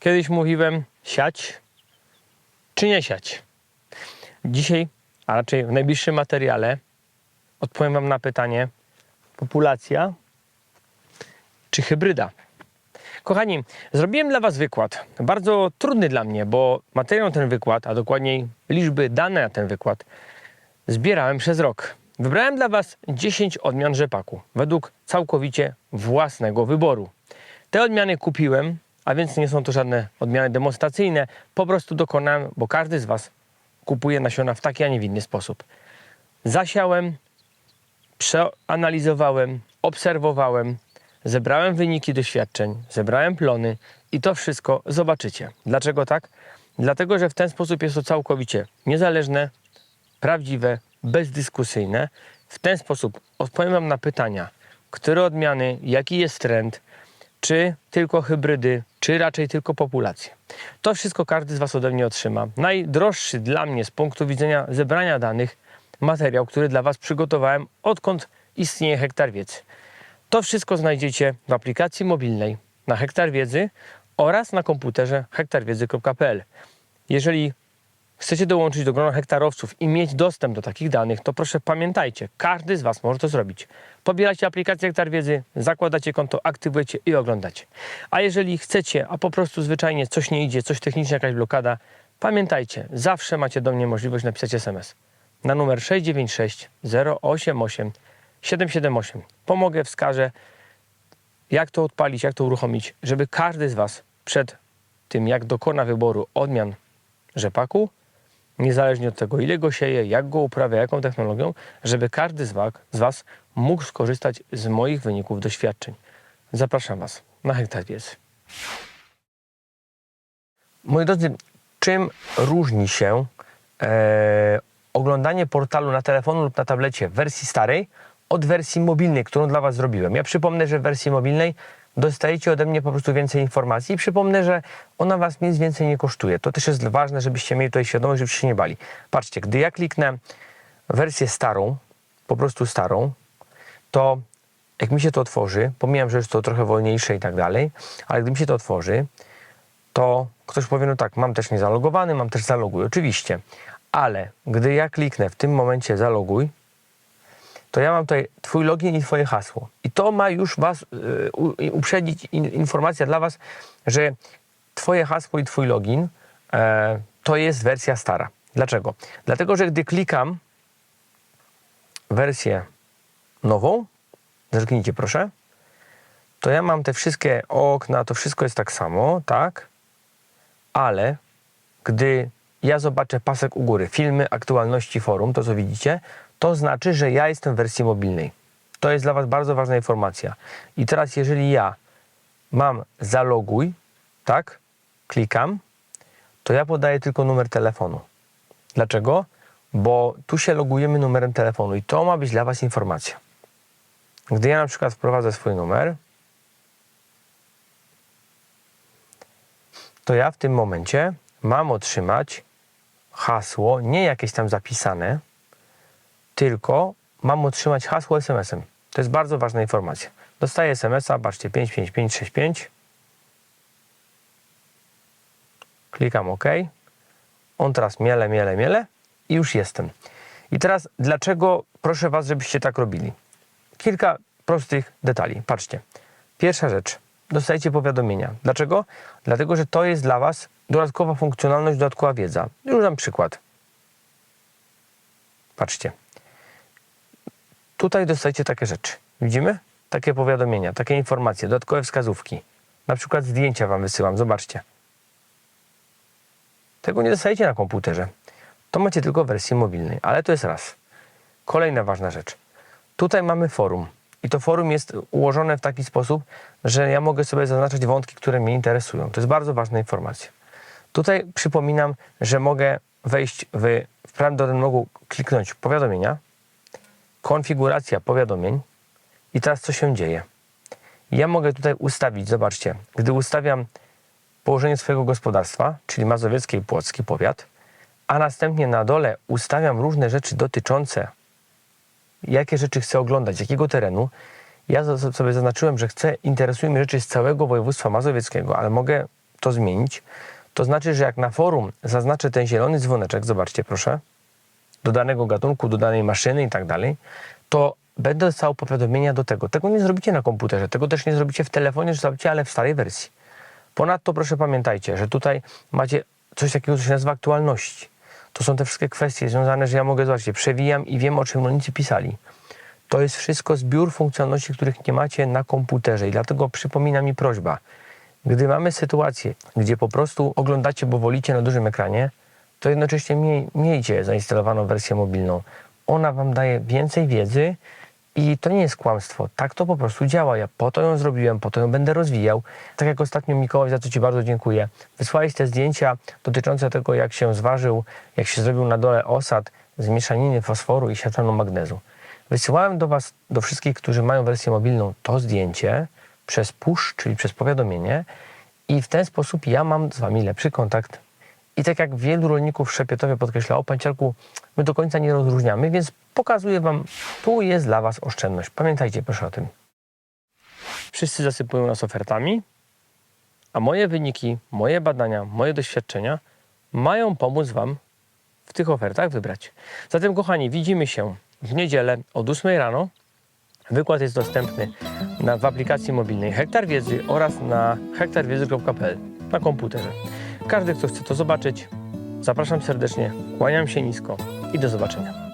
Kiedyś mówiłem siać czy nie siać. Dzisiaj, a raczej w najbliższym materiale, odpowiem Wam na pytanie: populacja czy hybryda? Kochani, zrobiłem dla Was wykład. Bardzo trudny dla mnie, bo materiał ten wykład, a dokładniej liczby dane na ten wykład, zbierałem przez rok. Wybrałem dla Was 10 odmian rzepaku, według całkowicie własnego wyboru. Te odmiany kupiłem, a więc nie są to żadne odmiany demonstracyjne, po prostu dokonałem, bo każdy z Was kupuje nasiona w taki, a nie w inny sposób. Zasiałem, przeanalizowałem, obserwowałem, zebrałem wyniki doświadczeń, zebrałem plony i to wszystko zobaczycie. Dlaczego tak? Dlatego, że w ten sposób jest to całkowicie niezależne, prawdziwe, bezdyskusyjne. W ten sposób odpowiem Wam na pytania, które odmiany, jaki jest trend, czy tylko hybrydy, czy raczej tylko populacje. To wszystko każdy z Was ode mnie otrzyma. Najdroższy dla mnie z punktu widzenia zebrania danych materiał, który dla Was przygotowałem, odkąd istnieje Hektar Wiedzy. To wszystko znajdziecie w aplikacji mobilnej na Hektar Wiedzy oraz na komputerze hektarwiedzy.pl. Jeżeli chcecie dołączyć do grona hektarowców i mieć dostęp do takich danych, to proszę pamiętajcie, każdy z Was może to zrobić. Pobieracie aplikację Hektar Wiedzy, zakładacie konto, aktywujecie i oglądacie. A jeżeli chcecie, a po prostu zwyczajnie coś nie idzie, coś technicznie, jakaś blokada, pamiętajcie, zawsze macie do mnie możliwość napisać SMS na numer 696 088 778. Pomogę, wskażę, jak to odpalić, jak to uruchomić, żeby każdy z Was przed tym, jak dokona wyboru odmian rzepaku, niezależnie od tego, ile go sieje, jak go uprawia, jaką technologią, żeby każdy z was, z was mógł skorzystać z moich wyników doświadczeń. Zapraszam Was na hektar wiedzy. Moi drodzy, czym różni się e, oglądanie portalu na telefonu lub na tablecie w wersji starej od wersji mobilnej, którą dla Was zrobiłem? Ja przypomnę, że w wersji mobilnej dostajecie ode mnie po prostu więcej informacji i przypomnę, że ona Was nic więcej nie kosztuje. To też jest ważne, żebyście mieli tutaj świadomość, żebyście się nie bali. Patrzcie, gdy ja kliknę wersję starą, po prostu starą, to jak mi się to otworzy, pomijam, że jest to trochę wolniejsze i tak dalej, ale gdy mi się to otworzy, to ktoś powie, no tak, mam też niezalogowany, mam też zaloguj, oczywiście, ale gdy ja kliknę w tym momencie zaloguj, to ja mam tutaj Twój login i Twoje hasło. I to ma już Was y, uprzedzić in, informacja dla Was, że Twoje hasło i Twój login e, to jest wersja stara. Dlaczego? Dlatego, że gdy klikam wersję nową, zerknijcie proszę, to ja mam te wszystkie okna, to wszystko jest tak samo, tak? Ale gdy ja zobaczę pasek u góry, filmy, aktualności forum, to co widzicie, to znaczy, że ja jestem w wersji mobilnej. To jest dla Was bardzo ważna informacja. I teraz, jeżeli ja mam zaloguj, tak, klikam, to ja podaję tylko numer telefonu. Dlaczego? Bo tu się logujemy numerem telefonu i to ma być dla Was informacja. Gdy ja na przykład wprowadzę swój numer, to ja w tym momencie mam otrzymać hasło, nie jakieś tam zapisane, tylko mam otrzymać hasło SMS-em. To jest bardzo ważna informacja. Dostaję SMS-a, patrzcie, 55565. Klikam OK. On teraz miele, miele, miele i już jestem. I teraz dlaczego proszę Was, żebyście tak robili? Kilka prostych detali. Patrzcie. Pierwsza rzecz. Dostajecie powiadomienia. Dlaczego? Dlatego, że to jest dla Was dodatkowa funkcjonalność, dodatkowa wiedza. Już dam przykład. Patrzcie. Tutaj dostajecie takie rzeczy. Widzimy? Takie powiadomienia, takie informacje, dodatkowe wskazówki. Na przykład zdjęcia Wam wysyłam. Zobaczcie. Tego nie dostajecie na komputerze. To macie tylko w wersji mobilnej, ale to jest raz. Kolejna ważna rzecz. Tutaj mamy forum. I to forum jest ułożone w taki sposób, że ja mogę sobie zaznaczać wątki, które mnie interesują. To jest bardzo ważna informacja. Tutaj przypominam, że mogę wejść w, w prawym dolnym rogu, kliknąć powiadomienia, konfiguracja powiadomień i teraz co się dzieje? Ja mogę tutaj ustawić, zobaczcie, gdy ustawiam położenie swojego gospodarstwa, czyli mazowiecki i płocki powiat, a następnie na dole ustawiam różne rzeczy dotyczące jakie rzeczy chcę oglądać, jakiego terenu. Ja sobie zaznaczyłem, że chcę, interesują mnie rzeczy z całego województwa mazowieckiego, ale mogę to zmienić, to znaczy, że jak na forum zaznaczę ten zielony dzwoneczek, zobaczcie proszę, do danego gatunku, do danej maszyny i tak dalej, to będę dostał powiadomienia do tego. Tego nie zrobicie na komputerze, tego też nie zrobicie w telefonie, zrobicie, ale w starej wersji. Ponadto proszę pamiętajcie, że tutaj macie coś takiego, co się nazywa aktualności. To są te wszystkie kwestie związane, że ja mogę, zobaczcie, przewijam i wiem, o czym rolnicy pisali. To jest wszystko zbiór funkcjonalności, których nie macie na komputerze i dlatego przypomina mi prośba. Gdy mamy sytuację, gdzie po prostu oglądacie, bo wolicie na dużym ekranie, to jednocześnie miej, miejcie zainstalowaną wersję mobilną. Ona wam daje więcej wiedzy i to nie jest kłamstwo. Tak to po prostu działa. Ja po to ją zrobiłem, po to ją będę rozwijał. Tak jak ostatnio Mikołaj, za co Ci bardzo dziękuję. Wysłałeś te zdjęcia dotyczące tego, jak się zważył, jak się zrobił na dole osad z mieszaniny fosforu i siatranu magnezu. Wysyłałem do Was, do wszystkich, którzy mają wersję mobilną, to zdjęcie przez push, czyli przez powiadomienie i w ten sposób ja mam z Wami lepszy kontakt. I tak jak wielu rolników w Szepietowie podkreślało, panciarku, my do końca nie rozróżniamy, więc pokazuję Wam, tu jest dla Was oszczędność. Pamiętajcie proszę o tym. Wszyscy zasypują nas ofertami, a moje wyniki, moje badania, moje doświadczenia mają pomóc Wam w tych ofertach wybrać. Zatem, kochani, widzimy się w niedzielę od 8 rano. Wykład jest dostępny na, w aplikacji mobilnej Hektar Wiedzy oraz na hektarwiedzy.pl na komputerze. Każdy, kto chce to zobaczyć, zapraszam serdecznie, kłaniam się nisko i do zobaczenia.